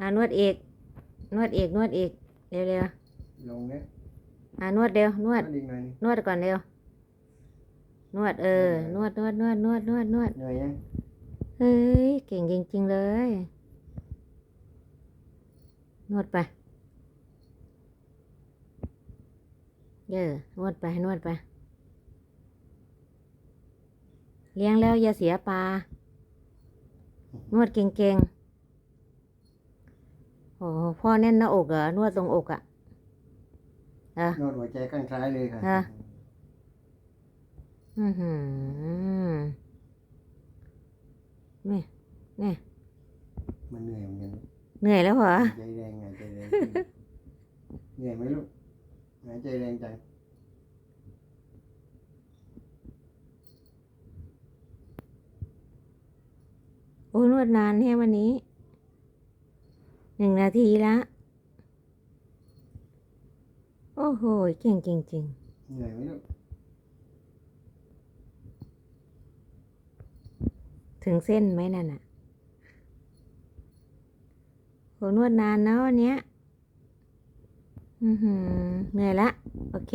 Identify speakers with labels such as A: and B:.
A: อ่านวดอีกนวดอีกนวดอีกเร็วเร็ว
B: ลงเนี่ย
A: ๆอ่านวดเร็วนวด
B: อีกหน่อยนี่
A: นวดก่อนเร็วนวดเออนวดนวดนวดนวดนวดนวด
B: เหนื่อยยัง
A: เฮ้ยเก่งจริงๆเลย นวดไปเยอะนวดไปนวดไป เลี้ยงแล้วอย่าเสียปลานวดเก่งๆ โอ้โหพ่อแน่นหน้าอกเหรอนวดตรงอกอะอะ
B: นวดหัวใจข้างซ้ายเลยค่ะ
A: ฮะ อือหือนี่นี่
B: มันเหนื่อยเหมือนกัน
A: เหนื่อยแล้วเหรอ
B: หายใจแรงหายใจแรง เหนื่อยไหมลูกหายใจแรงจัง
A: โอ้นวดนานแน่วันนี้ หนึ่งนาทีละ โอ้โห เก่งจริง
B: เหนื่อยไหมลูก
A: ๆถึงเส้นไหมนั่นน่ะโหนวดนานนะวันเนี้ย อือหือเหนื่อยละ โอเค